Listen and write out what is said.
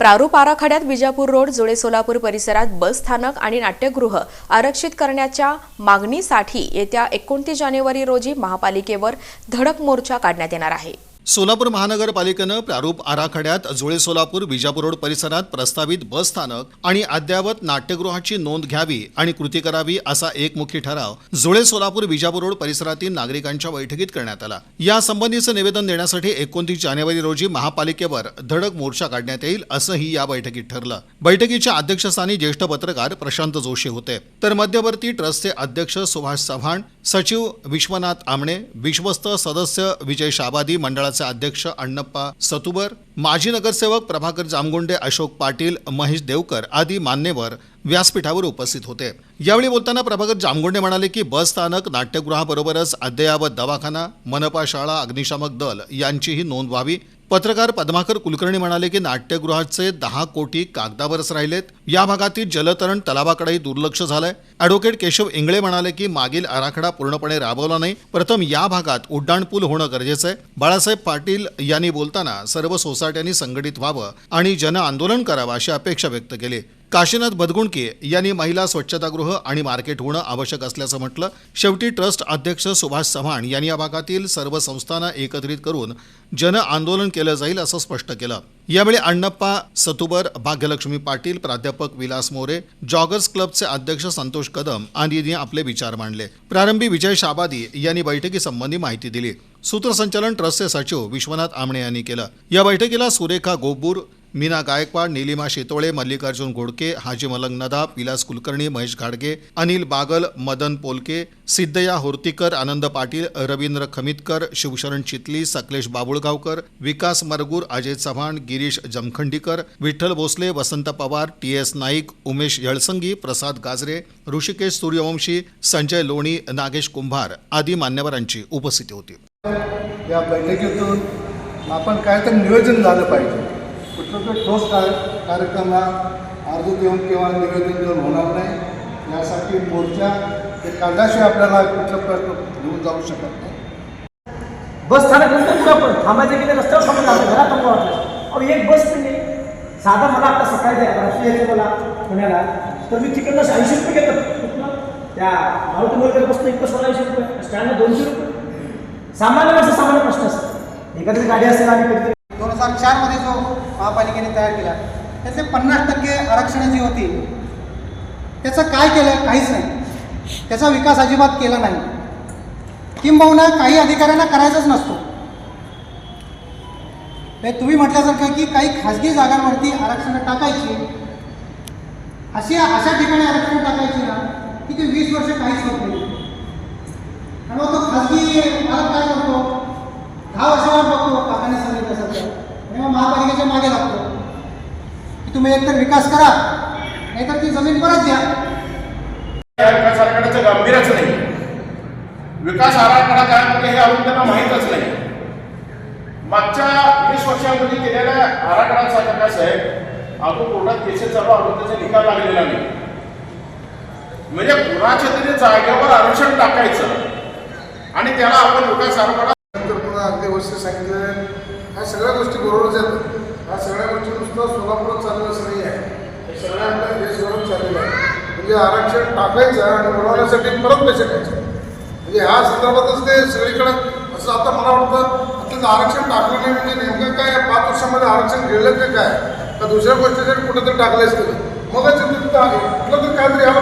प्रारूप आराखड्यात विजापूर रोड जुळे सोलापूर परिसरात बस स्थानक आणि नाट्यगृह आरक्षित करण्याच्या मागणीसाठी येत्या एकोणतीस जानेवारी रोजी महापालिकेवर धडक मोर्चा काढण्यात येणार आहे. सोलापूर महानगरपालिकेनं प्रारूप आराखड्यात जुळे सोलापूर विजापूर रोड परिसरात प्रस्तावित बस स्थानक आणि अद्ययावत नाट्यगृहाची नोंद घ्यावी आणि कृती करावी असा एकमुखी ठराव जुळे सोलापूर विजापूर रोड परिसरातील नागरिकांच्या बैठकीत करण्यात आला. या संबंधीचं निवेदन देण्यासाठी एकोणतीस जानेवारी रोजी महापालिकेवर धडक मोर्चा काढण्यात येईल असंही या बैठकीत ठरलं. बैठकीच्या अध्यक्षस्थानी ज्येष्ठ पत्रकार प्रशांत जोशी होते. तर मध्यवर्ती ट्रस्टचे अध्यक्ष सुभाष चव्हाण सचिव विश्वनाथ आमणे विश्वस्त सदस्य विजय शाबादी मंडळाचे अध्यक्ष अण्णप्पा सतुबर माजी नगरसेवक प्रभाकर जामगुंडे अशोक पाटील महेश देवकर आदी मान्यवर व्यासपीठावर उपस्थित होते. यावेळी बोलताना प्रभाकर जामगुंडे म्हणाले की बस स्थानक नाट्यगृहाबरोबरच अद्ययावत दवाखाना मनपा शाळा अग्निशामक दल यांचीही नोंद व्हावी. पत्रकार पद्माकर कुलकर्णी म्हणाले की नाट्यगृहाचे दहा कोटी कागदावरच राहिलेत. या भागातील जलतरण तलावाकडेही दुर्लक्ष झालंय. अॅडव्होकेट केशव इंगळे म्हणाले की मागील आराखडा पूर्णपणे राबवला नाही. प्रथम या भागात उड्डाणपूल होणं गरजेचं आहे. बाळासाहेब पाटील यांनी बोलताना सर्व सोसायट्यांनी संघटित व्हावं आणि जन आंदोलन करावं अशी अपेक्षा व्यक्त केली. काशीनाथ बदगुणके यांनी महिला स्वच्छतागृह आणि मार्केट होणं आवश्यक असल्याचं म्हटलं. शेवटी ट्रस्ट अध्यक्ष सुभाष चव्हाण यांनी या भागातील सर्व संस्थांना एकत्रित करून जन आंदोलन केलं जाईल असं स्पष्ट केलं. यावेळी अण्णप्पा सतुबर भाग्यलक्ष्मी पाटील प्राध्यापक विलास मोरे जॉगर्स क्लबचे अध्यक्ष संतोष कदम यांनी आपले विचार मांडले. प्रारंभी विजय शाबादी यांनी बैठकीसंबंधी माहिती दिली. सूत्रसंचालन ट्रस्टचे सचिव विश्वनाथ आमणे यांनी केलं. या बैठकीला सुरेखा गोबूर मीना गायकवाड निलिमा शेतोळे मल्लिकार्जुन घोडके हाजी मलंग नदाब विलास कुलकर्णी महेश घाडगे अनिल बागल मदन पोलके सिद्धया होर्तीकर आनंद पाटील रवींद्र खमितकर शिवशरण चितली सकलेश बाबुळगावकर विकास मरगूर अजय चव्हाण गिरीश जमखंडीकर विठ्ठल भोसले वसंत पवार टी एस नाईक उमेश यळसंगी प्रसाद गाजरे ऋषिकेश सूर्यवंशी संजय लोणी नागेश कुंभार आदी मान्यवरांची उपस्थिती होती. या बैठकीतून आपण काय तर नियोजन झालं पाहिजे. ठोस काय कार्यक्रमाला अर्ज़ देऊन किंवा निवेदन देऊन होणार मोर्चा हे काढल्याशिवाय आपल्याला प्रश्न जाऊ बस स्थानक नंतर कुठं पण थांबायचे गेले रस्त्यावर थांबून वाटलं अहो, एक बस पण नाही. साधा मला आता सकाळी द्या राष्ट्रीय यायचं मला पुण्याला. तर मी तिकडनं ऐंशी रुपये कुठलं? त्या एक बसला ऐंशी रुपये. रुपये. सामान्य सामान्य प्रश्न एखादी गाडी असेल दोन हजार चारमध्ये जो महापालिकेने तयार केला त्याचे पन्नास टक्के आरक्षण जी होती त्याचं काय केलं? काहीच नाही. त्याचा विकास अजिबात केला नाही. किंबहुना काही अधिकाऱ्यांना करायचाच नसतो. म्हणजे तुम्ही म्हटल्यासारखं की काही खाजगी जागांवरती आरक्षणं टाकायची अशी अशा ठिकाणी आरक्षण टाकायची ना की ते वीस वर्ष काहीच होत नाही. आणि मग तो खाजगी मालक काय करतो? दहा वर्षावर आणि महापालिकेच्या मागे लागतो. की तुम्ही एकतर विकास करा नाहीतर ती जमीन परत द्या. या विकास आराखड्याचं नाही. विकास आराखडा काय म्हणजे हे अजून त्यांना माहीतच नाही. मागच्या वीस वर्षामध्ये केलेल्या आराखड्याचा कसं साहेब? अजून कोर्टात केसेस चालू अजून त्याचा निकाल लागलेला नाही म्हणजे कुणाच्या तरी जागेवर आरक्षण टाकायचं आणि त्याला आपण विकास आराखडा नंतर अगदी वर्ष सांगितलं ह्या सगळ्या गोष्टी बरोबरच आहेत. ह्या सगळ्या गोष्टी नुसतं सोलापूरच चाललं असं नाही आहे. हे सगळ्या आपल्या देशभरात चाललेलं आहे. म्हणजे आरक्षण टाकायचं आणि मिळवण्यासाठी परत पैसे द्यायचे. म्हणजे ह्या संदर्भातच ते सगळीकडे असं आता मला वाटतं आता आरक्षण टाकलं नाही म्हणजे नेमकं काय पाच वर्षामध्ये आरक्षण गेलं की काय? का दुसऱ्या गोष्टीसाठी कुठेतरी टाकलं असतील मगच तिथं आहे. कुठलं तर काहीतरी यायला